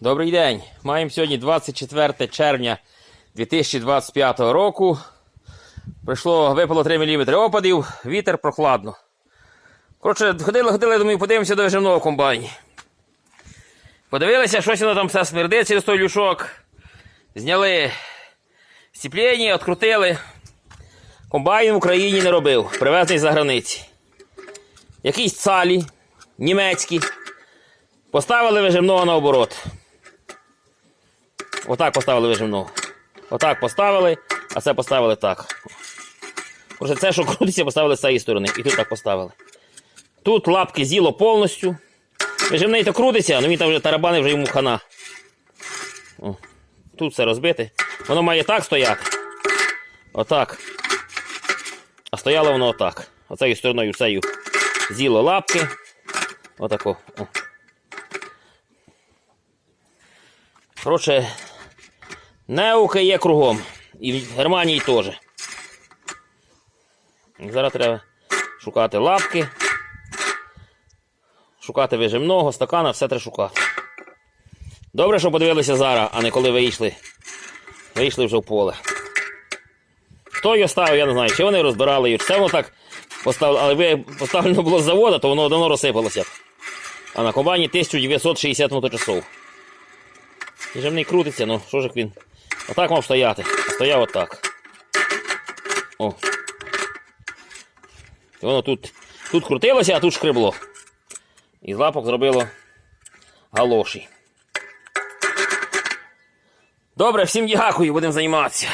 Добрий день. Маємо сьогодні 24 червня 2025 року. Прийшло, випало 3 мм опадів, вітер прохладно. Коротше, ходили, ходили, думаю, подивимося до виживного комбайні. Подивилися, щось воно там все смердить через той люшок. Зняли стіплення, відкрутили. Комбайн в Україні не робив, привезений за границі. Якісь цалі, німецькі. Поставили виживного наоборот. Отак поставили виживного. Отак поставили, а це поставили так. Просто це, що крутиться, поставили з цієї сторони. І тут так поставили. Тут лапки з'їло повністю. Виживний то крутиться, але він там вже тарабани, вже йому хана. О, тут все розбите. Воно має так стояти. Отак. А стояло воно отак. Оцею стороною всею з'їло лапки. Отако. Коротше, науки є кругом. І в Германії теж. Зараз треба шукати лапки, шукати вижимного, стакана, все треба шукати. Добре, що подивилися зараз, а не коли вийшли. Вийшли вже в поле. Хто його ставив, я не знаю. Чи вони розбирали її, це воно так поставили, але поставлено було з заводу, то воно давно розсипалося. А на комбайні 1960 моточасов. І же в неї крутиться, ну що ж він. Отак мав стояти. Стояв отак. О. І воно тут, тут крутилося, а тут шкребло. І з лапок зробило галоші. Добре, всім дякую, будемо займатися.